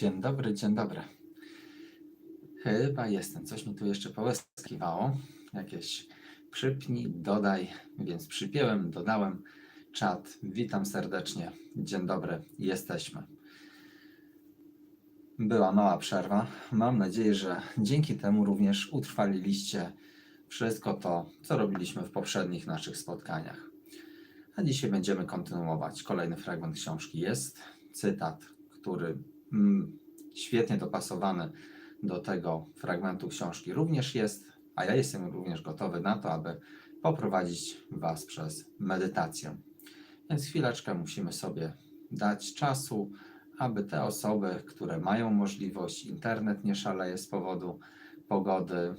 Dzień dobry, dzień dobry. Chyba jestem. Coś mi tu jeszcze połyskiwało. Jakieś przypnij, dodaj, więc przypiąłem, dodałem czat. Witam serdecznie. Dzień dobry, jesteśmy. Była mała przerwa. Mam nadzieję, że dzięki temu również utrwaliliście wszystko to, co robiliśmy w poprzednich naszych spotkaniach. A dzisiaj będziemy kontynuować. Kolejny fragment książki jest cytat, który świetnie dopasowany do tego fragmentu książki również jest, a ja jestem również gotowy na to, aby poprowadzić Was przez medytację. Więc chwileczkę musimy sobie dać czasu, aby te osoby, które mają możliwość, internet nie szaleje z powodu pogody,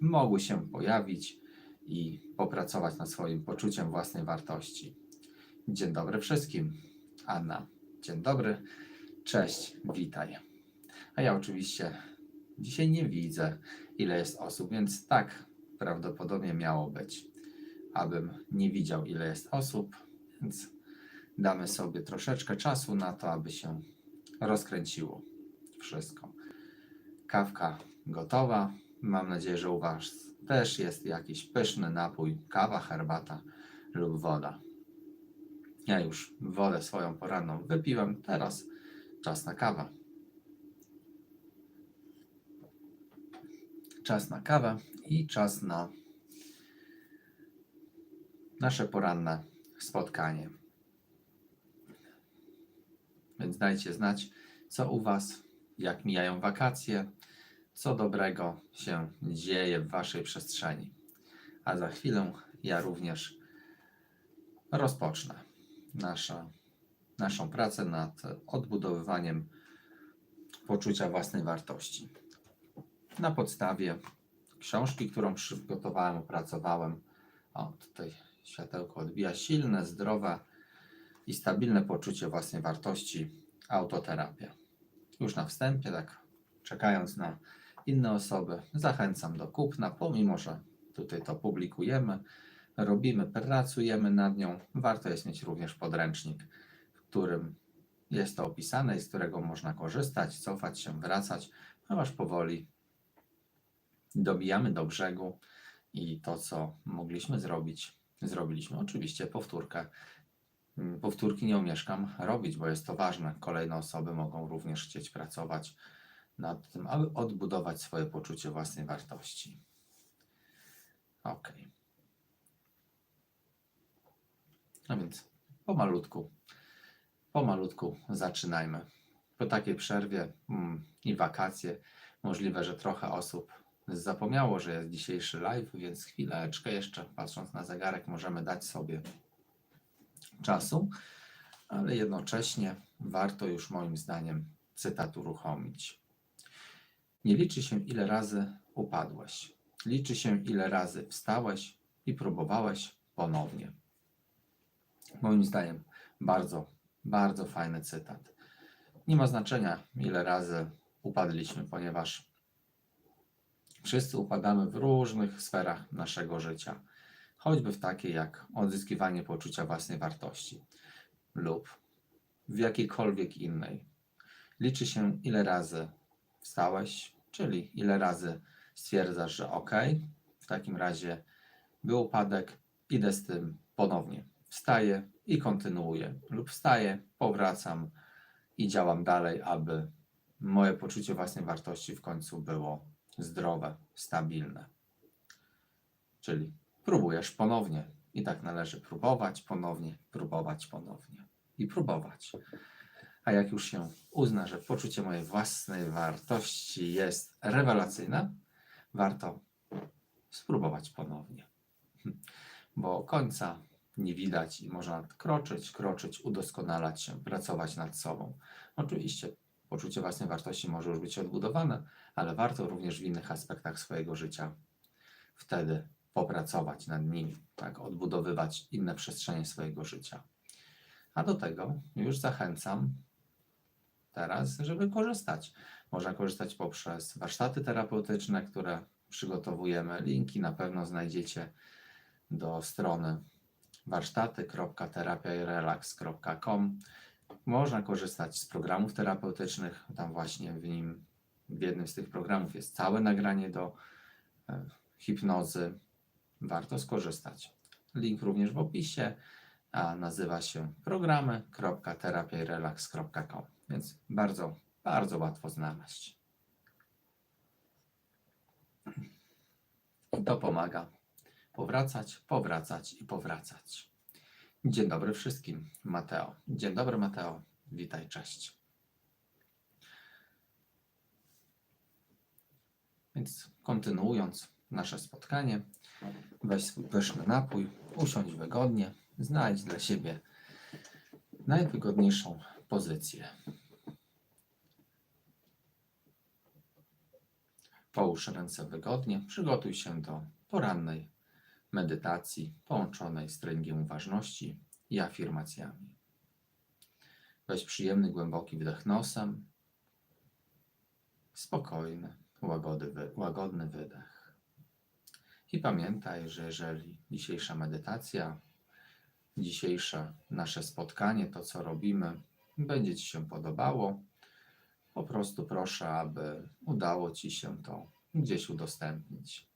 mogły się pojawić i popracować nad swoim poczuciem własnej wartości. Dzień dobry wszystkim. Anna, dzień dobry. Cześć, witaj. A ja oczywiście dzisiaj nie widzę, ile jest osób, więc tak prawdopodobnie miało być, abym nie widział, ile jest osób, więc damy sobie troszeczkę czasu na to, aby się rozkręciło wszystko. Kawka gotowa. Mam nadzieję, że u Was też jest jakiś pyszny napój, kawa, herbata lub woda. Ja już wodę swoją poranną wypiłem, teraz czas na kawę. Czas na kawę i czas na nasze poranne spotkanie. Więc dajcie znać, co u Was, jak mijają wakacje, co dobrego się dzieje w Waszej przestrzeni. A za chwilę ja również rozpocznę nasza, naszą pracę nad odbudowywaniem poczucia własnej wartości. Na podstawie książki, którą przygotowałem, opracowałem. O, tutaj światełko odbija. Silne, zdrowe i stabilne poczucie własnej wartości. Autoterapia. Już na wstępie, tak czekając na inne osoby, zachęcam do kupna, pomimo że tutaj to publikujemy, robimy, pracujemy nad nią. Warto jest mieć również podręcznik, którym jest to opisane i z którego można korzystać, cofać się, wracać, ponieważ powoli dobijamy do brzegu i to, co mogliśmy zrobić, zrobiliśmy. Oczywiście powtórkę. Powtórki nie omieszkam robić, bo jest to ważne. Kolejne osoby mogą również chcieć pracować nad tym, aby odbudować swoje poczucie własnej wartości. Ok. A więc pomalutku, pomalutku zaczynajmy. Po takiej przerwie mm, i wakacje możliwe, że trochę osób zapomniało, że jest dzisiejszy live, więc chwileczkę jeszcze, patrząc na zegarek, możemy dać sobie czasu, ale jednocześnie warto już moim zdaniem cytat uruchomić. Nie liczy się, ile razy upadłeś. Liczy się, ile razy wstałeś i próbowałeś ponownie. Moim zdaniem bardzo, bardzo fajny cytat. Nie ma znaczenia, ile razy upadliśmy, ponieważ wszyscy upadamy w różnych sferach naszego życia, choćby w takiej jak odzyskiwanie poczucia własnej wartości lub w jakiejkolwiek innej. Liczy się, ile razy wstałeś, czyli ile razy stwierdzasz, że ok, w takim razie był upadek, idę z tym ponownie. Wstaję i kontynuuję, lub wstaję, powracam i działam dalej, aby moje poczucie własnej wartości w końcu było zdrowe, stabilne. Czyli próbujesz ponownie i tak należy próbować ponownie, próbować ponownie i próbować. A jak już się uzna, że poczucie mojej własnej wartości jest rewelacyjne, warto spróbować ponownie. Bo końca nie widać i można kroczyć, kroczyć, udoskonalać się, pracować nad sobą. Oczywiście poczucie własnej wartości może już być odbudowane, ale warto również w innych aspektach swojego życia wtedy popracować nad nimi, tak, odbudowywać inne przestrzenie swojego życia. A do tego już zachęcam teraz, żeby korzystać. Można korzystać poprzez warsztaty terapeutyczne, które przygotowujemy. Linki na pewno znajdziecie do strony warsztaty.terapiairelax.com. Można korzystać z programów terapeutycznych. Tam właśnie w nim, w jednym z tych programów jest całe nagranie do e, hipnozy. Warto skorzystać. Link również w opisie, a nazywa się programy.terapiarelax.com, więc bardzo, bardzo łatwo znaleźć. I to pomaga powracać, powracać i powracać. Dzień dobry wszystkim, Mateo. Dzień dobry, Mateo. Witaj, cześć. Więc kontynuując nasze spotkanie, weź swój pyszny napój, usiądź wygodnie, znajdź dla siebie najwygodniejszą pozycję. Połóż ręce wygodnie, przygotuj się do porannej medytacji połączonej z treningiem uważności i afirmacjami. Weź przyjemny, głęboki wdech nosem, spokojny, łagodny wydech. I pamiętaj, że jeżeli dzisiejsza medytacja, dzisiejsze nasze spotkanie, to co robimy, będzie Ci się podobało, po prostu proszę, aby udało Ci się to gdzieś udostępnić.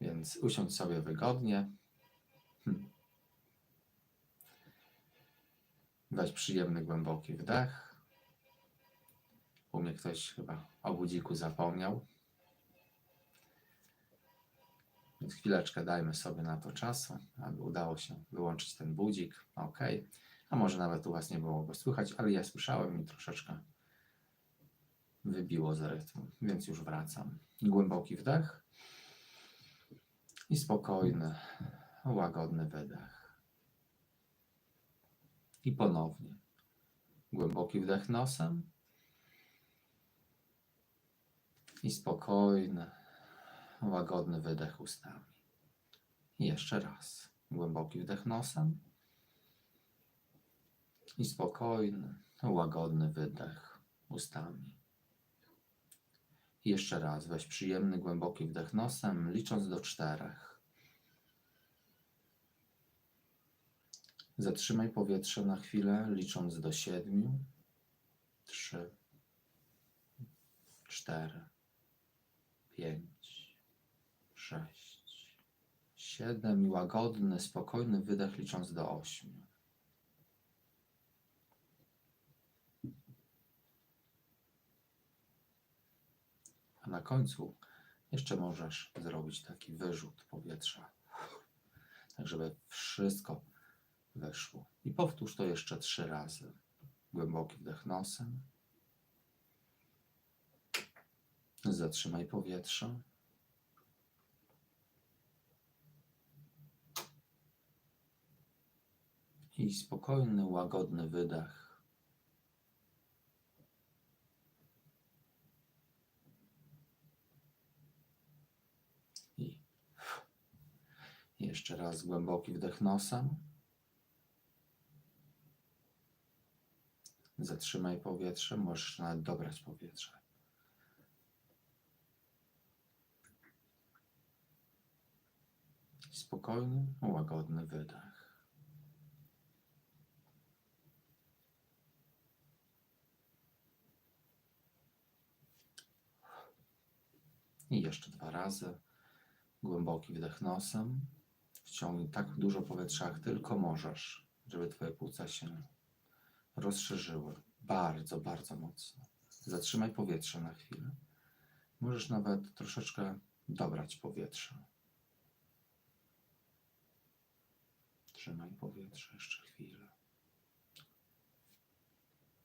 Więc usiądź sobie wygodnie. Hmm. Weź przyjemny, głęboki wdech. U mnie ktoś chyba o budziku zapomniał. Więc chwileczkę dajmy sobie na to czasu, aby udało się wyłączyć ten budzik. Ok. A może nawet u Was nie było go słychać, ale ja słyszałem i troszeczkę wybiło z rytmu, więc już wracam. Głęboki wdech i spokojny, łagodny wydech. I ponownie głęboki wdech nosem i spokojny, łagodny wydech ustami. I jeszcze raz głęboki wdech nosem i spokojny, łagodny wydech ustami. Jeszcze raz weź przyjemny, głęboki wdech nosem, licząc do czterech. Zatrzymaj powietrze na chwilę, licząc do siedmiu. Trzy, cztery, pięć, sześć, siedem i łagodny, spokojny wydech, licząc do ośmiu. A na końcu jeszcze możesz zrobić taki wyrzut powietrza, tak żeby wszystko weszło. I powtórz to jeszcze trzy razy. Głęboki wdech nosem. Zatrzymaj powietrze. I spokojny, łagodny wydech. I jeszcze raz głęboki wdech nosem. Zatrzymaj powietrze, możesz nawet dobrać powietrze. Spokojny, łagodny wydech. I jeszcze dwa razy. Głęboki wdech nosem. Wciągnij tak dużo powietrza, jak tylko możesz, żeby Twoje płuca się rozszerzyły. Bardzo, bardzo mocno. Zatrzymaj powietrze na chwilę. Możesz nawet troszeczkę dobrać powietrze. Trzymaj powietrze jeszcze chwilę.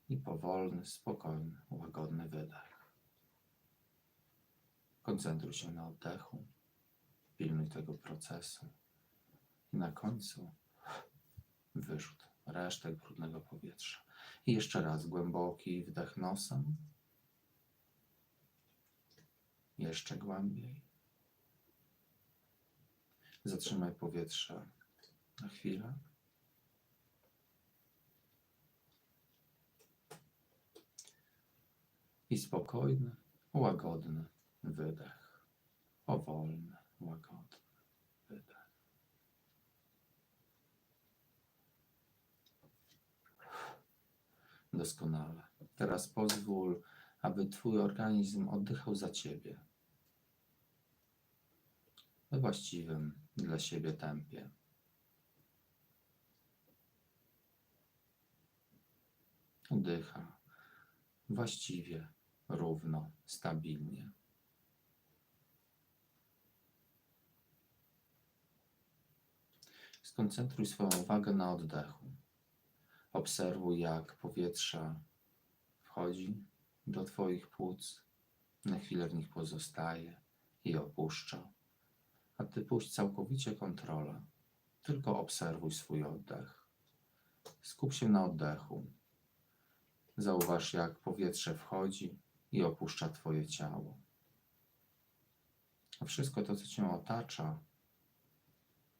I powolny, spokojny, łagodny wydech. Koncentruj się na oddechu. Pilnuj tego procesu. I na końcu wyrzut resztek brudnego powietrza. I jeszcze raz głęboki wdech nosem. Jeszcze głębiej. Zatrzymaj powietrze na chwilę. I spokojny, łagodny wydech. Powolny, łagodny wydech. Doskonale. Teraz pozwól, aby Twój organizm oddychał za Ciebie. We właściwym dla siebie tempie. Oddycha właściwie, równo, stabilnie. Skoncentruj swoją uwagę na oddechu. Obserwuj, jak powietrze wchodzi do Twoich płuc, na chwilę w nich pozostaje i opuszcza. A Ty puść całkowicie kontrolę. Tylko obserwuj swój oddech. Skup się na oddechu. Zauważ, jak powietrze wchodzi i opuszcza Twoje ciało. A wszystko to, co Cię otacza,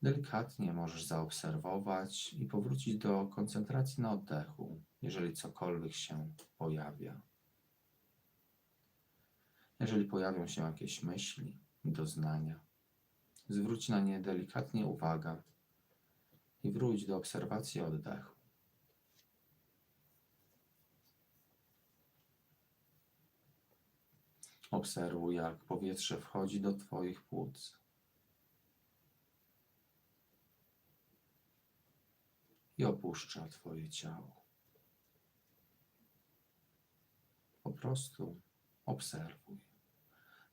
delikatnie możesz zaobserwować i powrócić do koncentracji na oddechu, jeżeli cokolwiek się pojawia. Jeżeli pojawią się jakieś myśli, doznania, zwróć na nie delikatnie uwagę i wróć do obserwacji oddechu. Obserwuj, jak powietrze wchodzi do Twoich płuc. I opuszcza Twoje ciało. Po prostu obserwuj.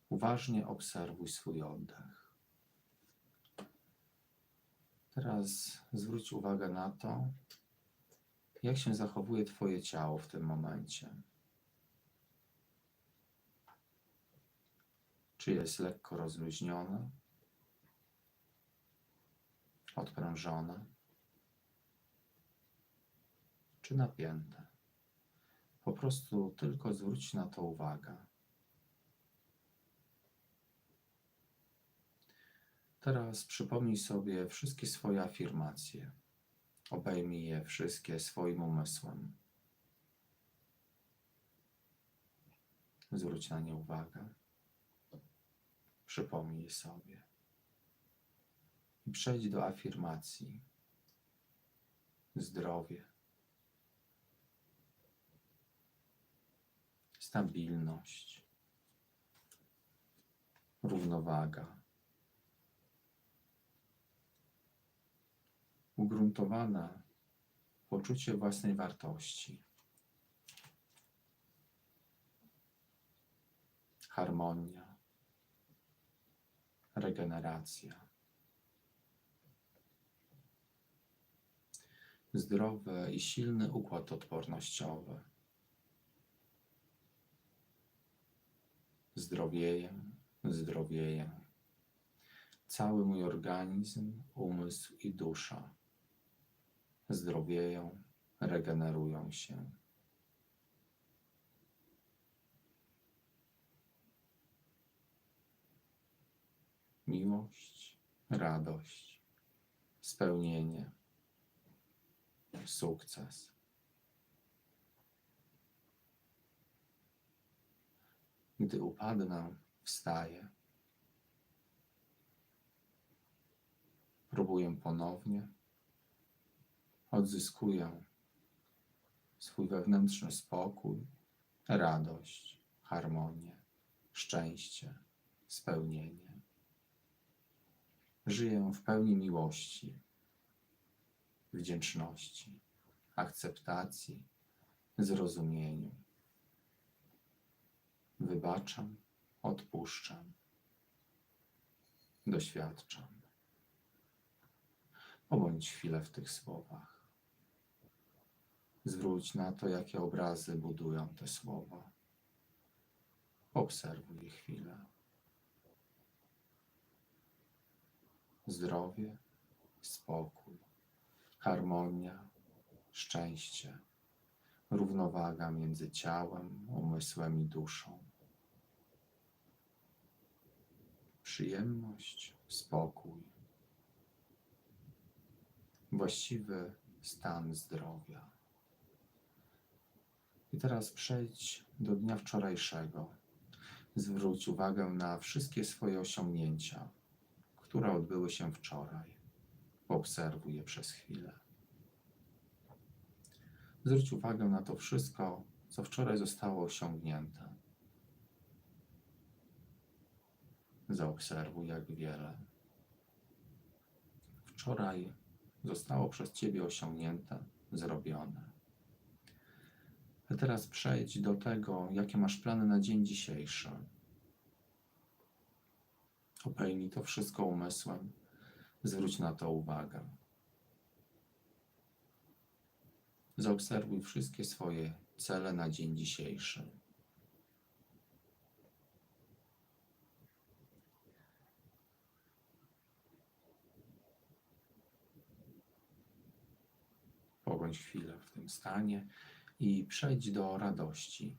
Uważnie obserwuj swój oddech. Teraz zwróć uwagę na to, jak się zachowuje Twoje ciało w tym momencie. Czy jest lekko rozluźnione, odprężone, czy napięte? Po prostu tylko zwróć na to uwagę. Teraz przypomnij sobie wszystkie swoje afirmacje. Obejmij je wszystkie swoim umysłem. Zwróć na nie uwagę. Przypomnij sobie. I przejdź do afirmacji. Zdrowie. Stabilność. Równowaga. Ugruntowane poczucie własnej wartości. Harmonia regeneracja. Zdrowy i silny układ odpornościowy. Zdrowieję, zdrowieję. Cały mój organizm, umysł i dusza zdrowieją, regenerują się. miłość, radość, spełnienie, sukces. Gdy upadnę, wstaję. Próbuję ponownie, odzyskuję swój wewnętrzny spokój, radość, harmonię, szczęście, spełnienie. Żyję w pełni miłości, wdzięczności, akceptacji, zrozumieniu. Wybaczam, odpuszczam, doświadczam. Pobądź chwilę w tych słowach. Zwróć na to, jakie obrazy budują te słowa. Obserwuj chwilę. zdrowie, spokój, harmonia, szczęście, równowaga między ciałem, umysłem i duszą. Przyjemność, spokój, właściwy stan zdrowia. I teraz przejdź do dnia wczorajszego. Zwróć uwagę na wszystkie swoje osiągnięcia które odbyły się wczoraj. Obserwuj je przez chwilę. Zwróć uwagę na to wszystko, co wczoraj zostało osiągnięte. Zaobserwuj, jak wiele wczoraj zostało przez Ciebie osiągnięte, zrobione. A teraz przejdź do tego, jakie masz plany na dzień dzisiejszy. Obejmij to wszystko umysłem, zwróć na to uwagę. Zaobserwuj wszystkie swoje cele na dzień dzisiejszy. Pobądź chwilę w tym stanie i przejdź do radości.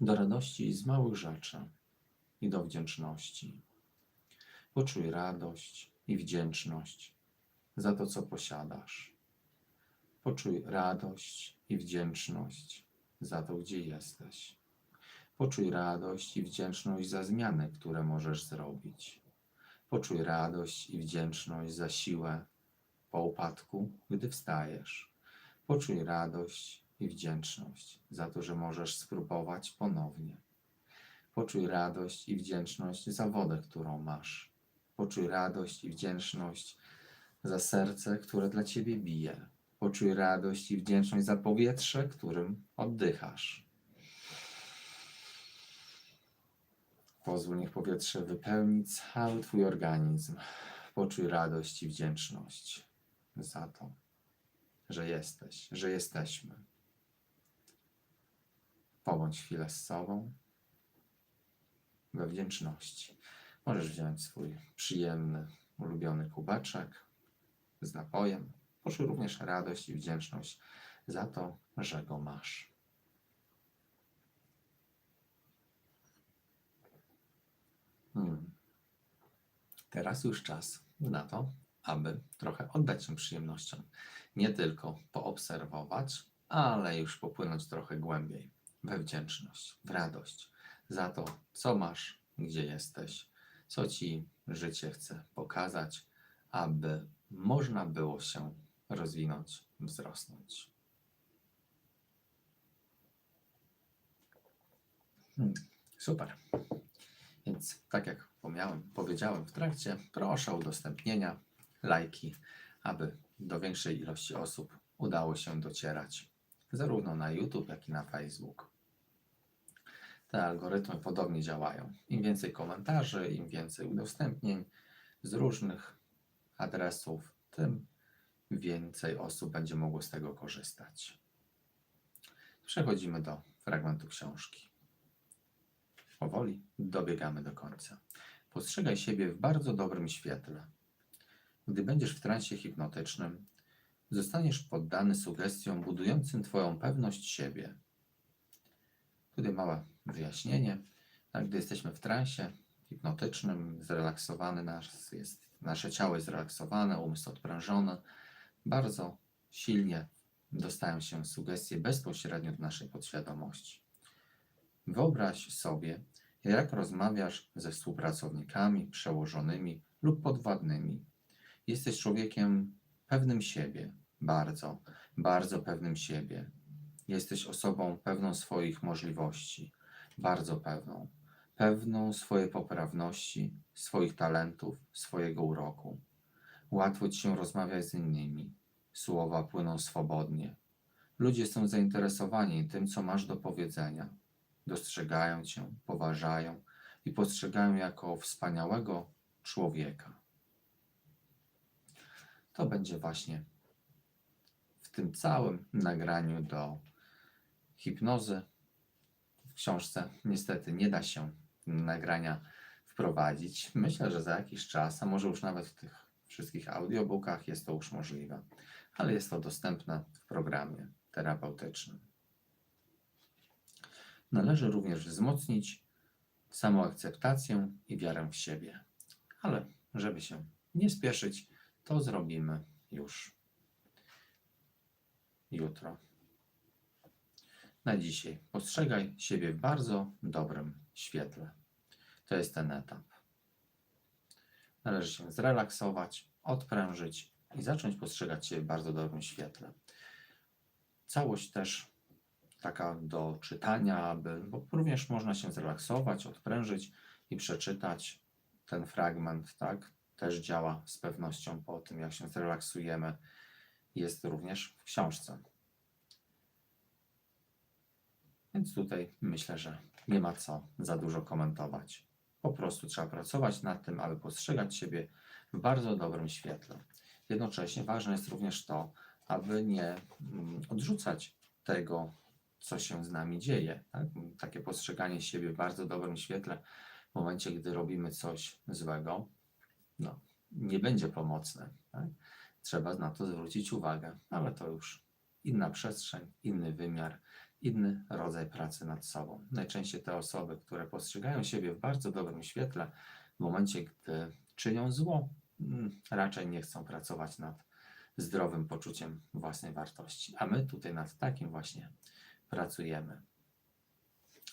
Do radości z małych rzeczy i do wdzięczności. Poczuj radość i wdzięczność za to, co posiadasz. Poczuj radość i wdzięczność za to, gdzie jesteś. Poczuj radość i wdzięczność za zmiany, które możesz zrobić. Poczuj radość i wdzięczność za siłę po upadku, gdy wstajesz. Poczuj radość i wdzięczność za to, że możesz spróbować ponownie. Poczuj radość i wdzięczność za wodę, którą masz. Poczuj radość i wdzięczność za serce, które dla ciebie bije. Poczuj radość i wdzięczność za powietrze, którym oddychasz. Pozwól, niech powietrze wypełni cały Twój organizm. Poczuj radość i wdzięczność za to, że jesteś, że jesteśmy. Pobądź chwilę z sobą we wdzięczności. Możesz wziąć swój przyjemny, ulubiony kubeczek z napojem. Poczuj również radość i wdzięczność za to, że go masz. Hmm. Teraz już czas na to, aby trochę oddać się przyjemnościom. Nie tylko poobserwować, ale już popłynąć trochę głębiej we wdzięczność, w radość za to, co masz, gdzie jesteś, co ci życie chce pokazać, aby można było się rozwinąć, wzrosnąć. Hmm, super. Więc tak jak wspomniałem, powiedziałem w trakcie, proszę o udostępnienia, lajki, aby do większej ilości osób udało się docierać, zarówno na YouTube, jak i na Facebook. Te algorytmy podobnie działają. Im więcej komentarzy, im więcej udostępnień z różnych adresów, tym więcej osób będzie mogło z tego korzystać. Przechodzimy do fragmentu książki. Powoli dobiegamy do końca. Postrzegaj siebie w bardzo dobrym świetle. Gdy będziesz w transie hipnotycznym, zostaniesz poddany sugestiom budującym Twoją pewność siebie. Tutaj małe wyjaśnienie. Tak, gdy jesteśmy w transie hipnotycznym, zrelaksowany nasz jest, nasze ciało jest zrelaksowane, umysł odprężony, bardzo silnie dostają się sugestie bezpośrednio do naszej podświadomości. Wyobraź sobie, jak rozmawiasz ze współpracownikami, przełożonymi lub podwładnymi. Jesteś człowiekiem pewnym siebie, bardzo, bardzo pewnym siebie. Jesteś osobą pewną swoich możliwości, bardzo pewną, pewną swojej poprawności, swoich talentów, swojego uroku. Łatwo ci się rozmawiać z innymi. Słowa płyną swobodnie. Ludzie są zainteresowani tym, co masz do powiedzenia. Dostrzegają cię, poważają i postrzegają jako wspaniałego człowieka. To będzie właśnie w tym całym nagraniu do hipnozy. W książce niestety nie da się nagrania wprowadzić. Myślę, że za jakiś czas, a może już nawet w tych wszystkich audiobookach jest to już możliwe, ale jest to dostępne w programie terapeutycznym. Należy również wzmocnić samoakceptację i wiarę w siebie. Ale żeby się nie spieszyć, to zrobimy już jutro. Na dzisiaj postrzegaj siebie w bardzo dobrym świetle. To jest ten etap. Należy się zrelaksować, odprężyć i zacząć postrzegać siebie w bardzo dobrym świetle. całość też taka do czytania, aby, bo również można się zrelaksować, odprężyć i przeczytać ten fragment, tak? Też działa z pewnością po tym, jak się zrelaksujemy. Jest również w książce. Więc tutaj myślę, że nie ma co za dużo komentować. Po prostu trzeba pracować nad tym, aby postrzegać siebie w bardzo dobrym świetle. Jednocześnie ważne jest również to, aby nie mm, odrzucać tego, co się z nami dzieje. Tak? Takie postrzeganie siebie w bardzo dobrym świetle w momencie, gdy robimy coś złego, no, nie będzie pomocne. Tak? Trzeba na to zwrócić uwagę, ale to już inna przestrzeń, inny wymiar, inny rodzaj pracy nad sobą. Najczęściej te osoby, które postrzegają siebie w bardzo dobrym świetle, w momencie, gdy czynią zło, mm, raczej nie chcą pracować nad zdrowym poczuciem własnej wartości. A my tutaj nad takim właśnie pracujemy.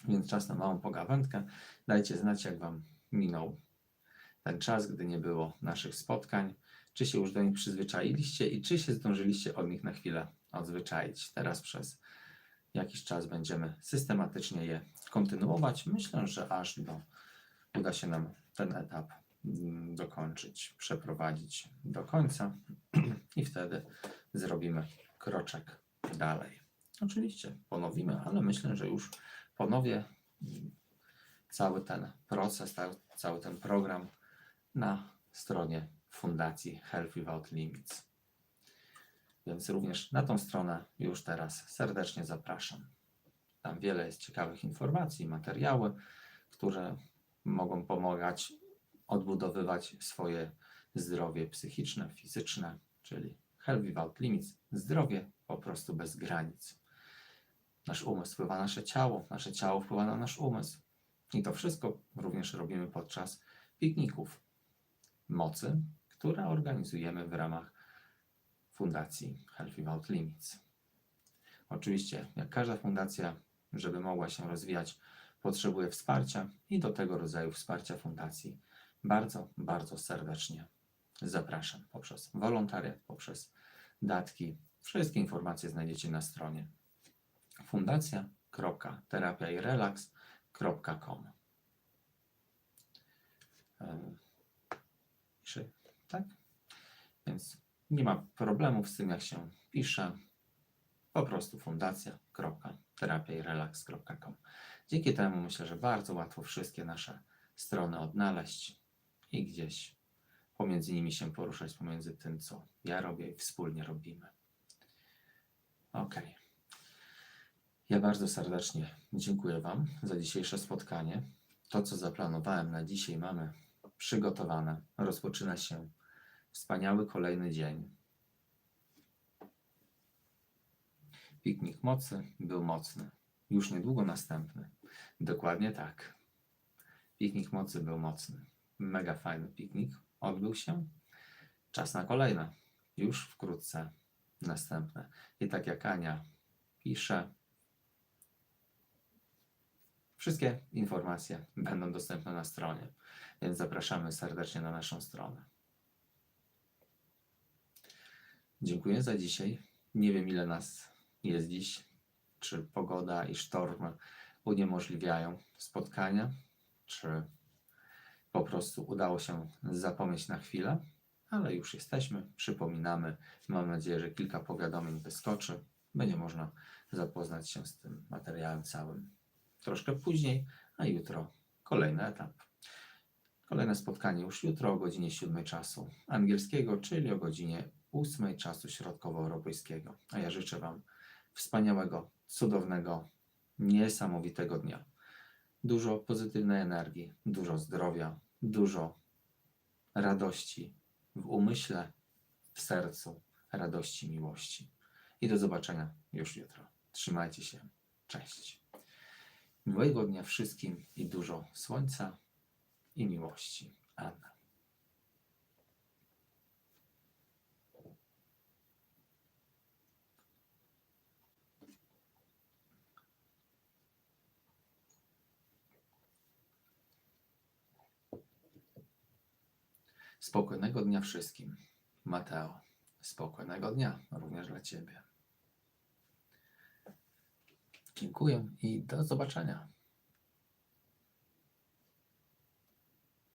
Więc czas na małą pogawędkę. Dajcie znać, jak Wam minął ten czas, gdy nie było naszych spotkań. Czy się już do nich przyzwyczailiście i czy się zdążyliście od nich na chwilę odzwyczaić. Teraz przez jakiś czas będziemy systematycznie je kontynuować. Myślę, że aż do, uda się nam ten etap mm, dokończyć, przeprowadzić do końca i wtedy zrobimy kroczek dalej. Oczywiście ponowimy, ale myślę, że już ponowię mm, cały ten proces, cały ten program na stronie Fundacji Health Without Limits. Więc również na tą stronę już teraz serdecznie zapraszam. Tam wiele jest ciekawych informacji, materiały, które mogą pomagać odbudowywać swoje zdrowie psychiczne, fizyczne, czyli Health Without Limits, zdrowie po prostu bez granic. Nasz umysł wpływa na nasze ciało, nasze ciało wpływa na nasz umysł. I to wszystko również robimy podczas pikników mocy, które organizujemy w ramach Fundacji Health Without Limits. Oczywiście, jak każda fundacja, żeby mogła się rozwijać, potrzebuje wsparcia i do tego rodzaju wsparcia fundacji bardzo, bardzo serdecznie zapraszam poprzez wolontariat, poprzez datki. Wszystkie informacje znajdziecie na stronie fundacja.terapiairelax.com tak? Więc nie ma problemów z tym, jak się pisze. Po prostu fundacja.terapiairelax.com Dzięki temu myślę, że bardzo łatwo wszystkie nasze strony odnaleźć i gdzieś pomiędzy nimi się poruszać, pomiędzy tym, co ja robię i wspólnie robimy. Ok. Ja bardzo serdecznie dziękuję Wam za dzisiejsze spotkanie. To, co zaplanowałem na dzisiaj, mamy przygotowane. Rozpoczyna się wspaniały kolejny dzień. Piknik mocy był mocny. Już niedługo następny. Dokładnie tak. Piknik mocy był mocny. Mega fajny piknik odbył się. Czas na kolejne. Już wkrótce następne. I tak jak Ania pisze, wszystkie informacje będą dostępne na stronie, więc zapraszamy serdecznie na naszą stronę. Dziękuję za dzisiaj. Nie wiem, ile nas jest dziś, czy pogoda i sztorm uniemożliwiają spotkania, czy po prostu udało się zapomnieć na chwilę, ale już jesteśmy, przypominamy. Mam nadzieję, że kilka powiadomień wyskoczy. Będzie można zapoznać się z tym materiałem całym troszkę później, a jutro kolejny etap. Kolejne spotkanie już jutro o godzinie 7 czasu angielskiego, czyli o godzinie 8 czasu środkowoeuropejskiego. A ja życzę Wam wspaniałego, cudownego, niesamowitego dnia. Dużo pozytywnej energii, dużo zdrowia, dużo radości w umyśle, w sercu, radości, miłości. I do zobaczenia już jutro. Trzymajcie się. Cześć. Miłego dnia wszystkim i dużo słońca i miłości. Anna. Spokojnego dnia wszystkim. Mateo, spokojnego dnia również dla Ciebie. Dziękuję i do zobaczenia.